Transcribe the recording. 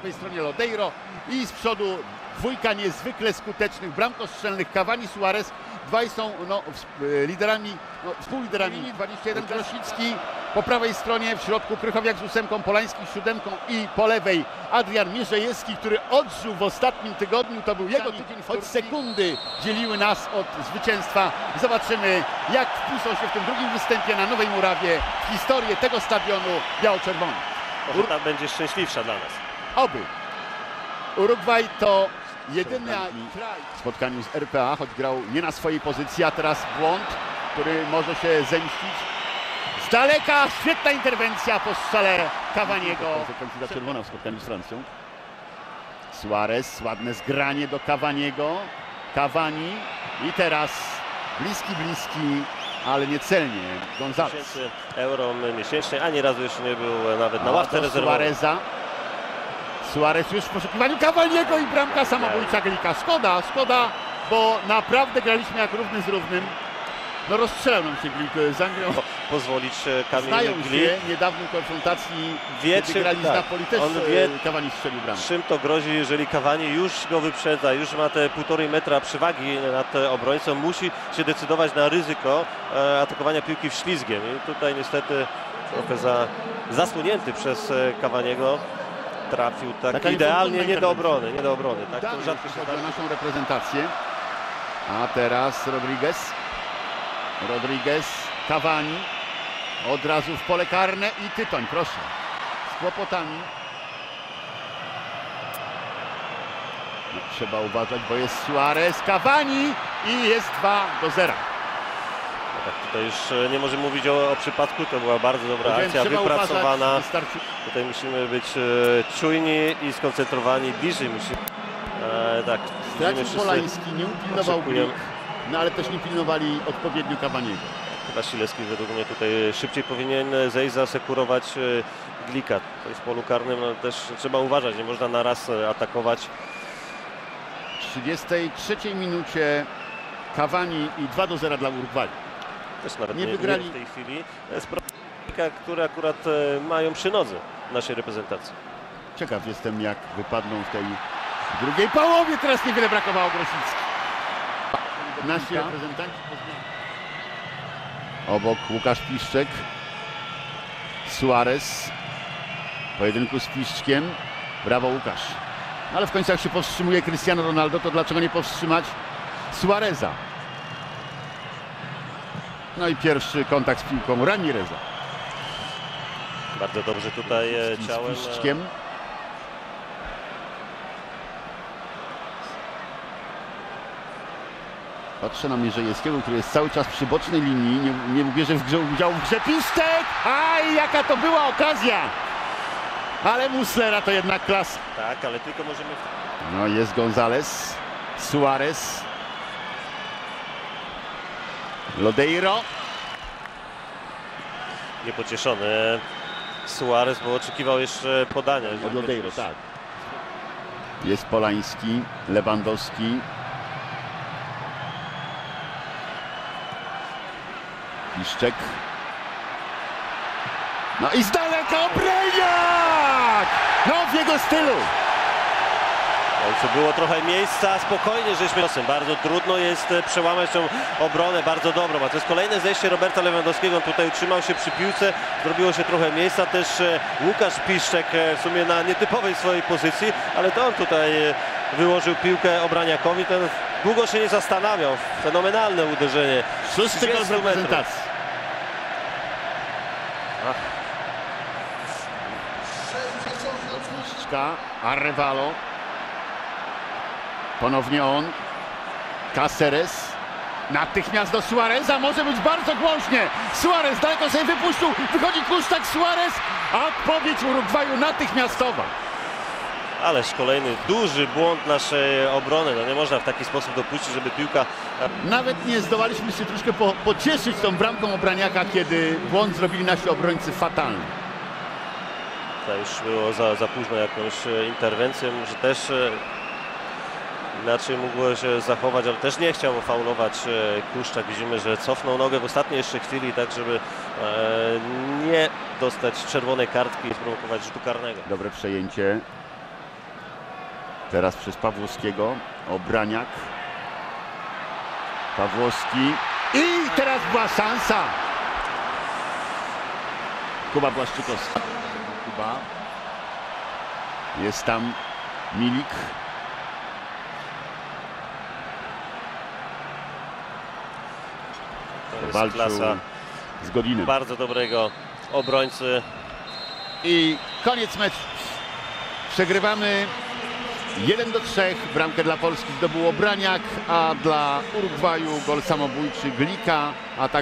prawej stronie Lodeiro i z przodu dwójka niezwykle skutecznych bramkostrzelnych Cavani Suarez. Dwaj są no, e, liderami, no, współliderami 21 Grosicki po prawej stronie, w środku Krychowiak z ósemką, Polański z siódemką i po lewej Adrian Mierzejewski, który odżył w ostatnim tygodniu. To był jego tydzień, choć sekundy dzieliły nas od zwycięstwa. Zobaczymy, jak wpisał się w tym drugim występie na Nowej Murawie w historię tego stadionu biało-czerwonych. Może ta będzie szczęśliwsza dla nas. Oby. Urugwaj to jedyny kraj w spotkaniu z RPA, choć grał nie na swojej pozycji, a teraz błąd, który może się zemścić. Z daleka świetna interwencja po strzale Cavaniego. Konsekwencja czerwona w spotkaniu z Francją. Suarez, ładne zgranie do Cavaniego. Cavani i teraz bliski, bliski, ale niecelnie Gonzalez. Euro miesięcznie, ani razu jeszcze nie był nawet na ławce rezerwowej. Suareza. Suarez już w poszukiwaniu Cavaniego i bramka samobójcza Glika. Szkoda, szkoda, bo naprawdę graliśmy jak równy z równym. No rozstrzelał nam się Glik z Anglią. Pozwolić e, Znają Kamil Glik. się niedawno w konfrontacji, Wie, kiedy czym- grali z tak. Napoli też On e, wie- Cavani strzelił bramkę. Czym to grozi, jeżeli Cavani już go wyprzedza, już ma te półtorej metra przewagi nad e, obrońcą, musi się decydować na ryzyko e, atakowania piłki wślizgiem. I tutaj niestety trochę za, zasłonięty przez e, Cavaniego trafił tak Taka idealnie nie do obrony, nie do obrony. Tak to rzadko się zdarza. naszą reprezentację. A teraz Rodriguez. Rodriguez, Cavani. Od razu w pole karne i Tytoń, proszę. Z kłopotami. No, trzeba uważać, bo jest Suarez, Cavani i jest 2 do 0. Tak, tutaj już e, nie możemy mówić o, o przypadku, to była bardzo dobra Więc akcja, wypracowana. Uważać. Tutaj musimy być e, czujni i skoncentrowani bliżej. Musimy, e, tak, Stracił Polański, nie upilnował. Glik, no ale też nie pilnowali odpowiednio Cavaniego. Wasilewski według mnie tutaj szybciej powinien zejść, zasekurować e, Glika. To jest w polu karnym, no, też trzeba uważać, nie można na raz e, atakować. W 33 minucie Cavani i 2 do 0 dla Urugwaju. Też nawet Nie nie, wygrali. nie w tej chwili. To jest Glika, które akurat e, mają przy nodze naszej reprezentacji. Ciekaw jestem, jak wypadną w tej drugiej połowie. Teraz niewiele brakowało Grosicki. Nasi reprezentanci. Obok Łukasz Piszczek. Suarez. W pojedynku z Piszczkiem. Brawo Łukasz. No Ale w końcu jak się powstrzymuje Cristiano Ronaldo, to dlaczego nie powstrzymać Suareza? No i pierwszy kontakt z piłką Ramireza. Bardzo dobrze tutaj e, Z ciałem. e, Piszczkiem. Patrzę na Mierzejewskiego, który jest cały czas przy bocznej linii. Nie, nie bierze w grze, udziału w grze Piszczek! Aj, jaka to była okazja! Ale Muslera to jednak klasa. Tak, ale tylko możemy No jest Gonzales, Suarez, Lodeiro. niepocieszony. Suarez, bo oczekiwał jeszcze podania. Od Lodeiro, tak. Jest Polański, Lewandowski. Piszczek. No i z daleka Obrejniak! No w jego stylu. Ojcu, było trochę miejsca, spokojnie żeśmy losem. Bardzo trudno jest e, przełamać tą obronę, bardzo dobrą. A to jest kolejne zejście Roberta Lewandowskiego. On tutaj utrzymał się przy piłce, zrobiło się trochę miejsca. Też e, Łukasz Piszczek e, w sumie na nietypowej swojej pozycji, ale to on tutaj wyłożył piłkę Obraniakowi. Ten długo się nie zastanawiał. Fenomenalne uderzenie. Szósty gol 30 z reprezentacji. Ach. Ponownie on. Caceres. Natychmiast do Suareza. Może być bardzo głośnie. Suarez daleko sobie wypuścił. Wychodzi Kusztak Suarez. A odpowiedź Urugwaju natychmiastowa. Ależ kolejny duży błąd naszej obrony. No nie można w taki sposób dopuścić, żeby piłka Nawet nie zdołaliśmy się troszkę po, pocieszyć tą bramką Obraniaka, kiedy błąd zrobili nasi obrońcy fatalny. To już było za, za późno jakąś e, interwencję, może też e, inaczej mógł się zachować, ale też nie chciał faulować e, Kuszczak. Widzimy, że cofnął nogę w ostatniej jeszcze chwili, tak żeby e, nie dostać czerwonej kartki i sprowokować rzutu karnego. Dobre przejęcie. Teraz przez Pawłowskiego. Obraniak. Pawłowski. I teraz była szansa. Kuba Błaszczykowski. Kuba. Jest tam Milik. To jest Walczył klasa z Godinem. bardzo dobrego obrońcy. I koniec meczu. Przegrywamy 1 do 3. Bramkę dla Polski zdobył Obraniak, a dla Urugwaju gol samobójczy Glika, a tak